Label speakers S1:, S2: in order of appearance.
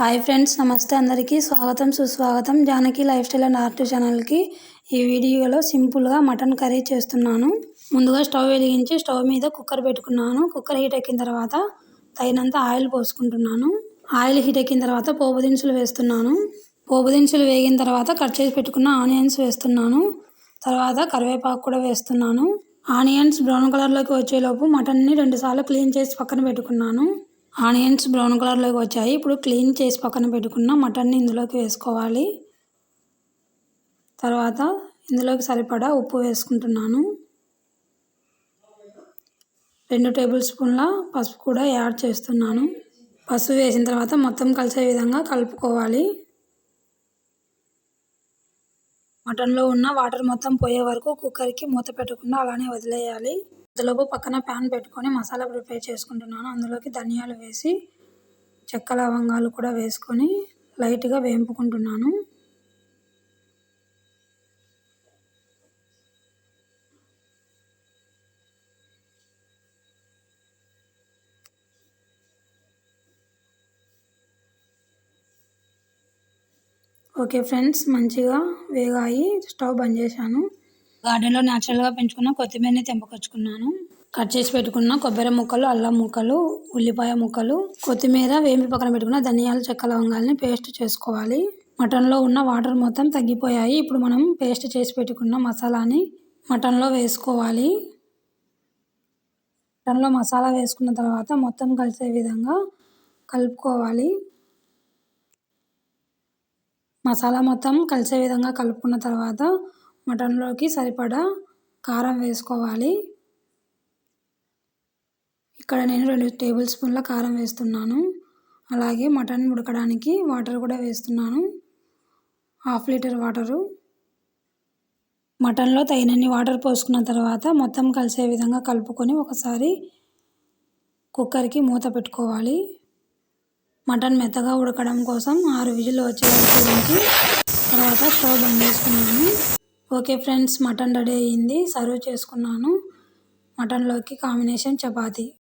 S1: Hi friends నమస్తే అందరికీ. స్వాగతం సుస్వాగతం Janaki life style and art ఛానల్కి. ఈ వీడియోలో సింపుల్గా మటన్ కర్రీ చేస్తున్నాను. ముందుగా స్టవ్ వెలిగించి స్టవ్ మీద కుక్కర్ పెట్టుకున్నాను. కుక్కర్ హీట్ ఎక్కిన తర్వాత తగినంత ఆయిల్ పోసుకుంటున్నాను. ఆయిల్ హీట్ ఎక్కిన తర్వాత పోపు దినుసులు వేస్తున్నాను. పోపు దినుసులు వేగిన తర్వాత కట్ చేసి పెట్టుకున్న ఆనియన్స్ వేస్తున్నాను. తర్వాత కరివేపాకు కూడా వేస్తున్నాను. ఆనియన్స్ బ్రౌన్ కలర్లోకి వచ్చేలోపు మటన్ని రెండుసార్లు క్లీన్ చేసి పక్కన పెట్టుకున్నాను. ఆనియన్స్ బ్రౌన్ కలర్లోకి వచ్చాయి. ఇప్పుడు క్లీన్ చేసి పక్కన పెట్టుకున్న మటన్ని ఇందులోకి వేసుకోవాలి. తర్వాత ఇందులోకి సరిపడా ఉప్పు వేసుకుంటున్నాను. రెండు టేబుల్ స్పూన్ల పసుపు కూడా యాడ్ చేస్తున్నాను. పసుపు వేసిన తర్వాత మొత్తం కలిసే విధంగా కలుపుకోవాలి. మటన్లో ఉన్న వాటర్ మొత్తం పోయే వరకు కుక్కర్కి మూత పెట్టకుండా అలానే వదిలేయాలి. అందులోపు పక్కన ప్యాన్ పెట్టుకొని మసాలా ప్రిపేర్ చేసుకుంటున్నాను. అందులోకి ధనియాలు వేసి చెక్క లవంగాలు కూడా వేసుకొని లైట్గా వేంపుకుంటున్నాను. ఓకే ఫ్రెండ్స్ మంచిగా వేగాయి. స్టవ్ బంద్ చేశాను. గార్డెన్లో న్యాచురల్గా పెంచుకున్న కొత్తిమీరని తెంపకొచ్చుకున్నాను. కట్ చేసి పెట్టుకున్న కొబ్బరి ముక్కలు అల్లం ముక్కలు ఉల్లిపాయ ముక్కలు కొత్తిమీర వేంపి పక్కన పెట్టుకున్న ధనియాలు చెక్క లవంగాల్ని పేస్ట్ చేసుకోవాలి. మటన్లో ఉన్న వాటర్ మొత్తం తగ్గిపోయాయి. ఇప్పుడు మనం పేస్ట్ చేసి పెట్టుకున్న మసాలాని మటన్లో వేసుకోవాలి. మటన్లో మసాలా వేసుకున్న తర్వాత మొత్తం కలిసే విధంగా కలుపుకోవాలి. మసాలా మొత్తం కలిసే విధంగా కలుపుకున్న తర్వాత మటన్లోకి సరిపడా కారం వేసుకోవాలి. ఇక్కడ నేను రెండు టేబుల్ స్పూన్ల కారం వేస్తున్నాను. అలాగే మటన్ ఉడకడానికి వాటర్ కూడా వేస్తున్నాను. Half litre water. మటన్లో తగినన్ని వాటర్ పోసుకున్న తర్వాత మొత్తం కలిసే విధంగా కలుపుకొని ఒకసారి కుక్కర్కి మూత పెట్టుకోవాలి. మటన్ మెత్తగా ఉడకడం కోసం ఆరు విజులు వచ్చే వరకు తర్వాత స్టవ్ బంద్ చేసుకున్నాను. ఓకే ఫ్రెండ్స్ మటన్ రెడీ అయ్యింది. సర్వ్ చేసుకున్నాను. మటన్లోకి కాంబినేషన్ చపాతి.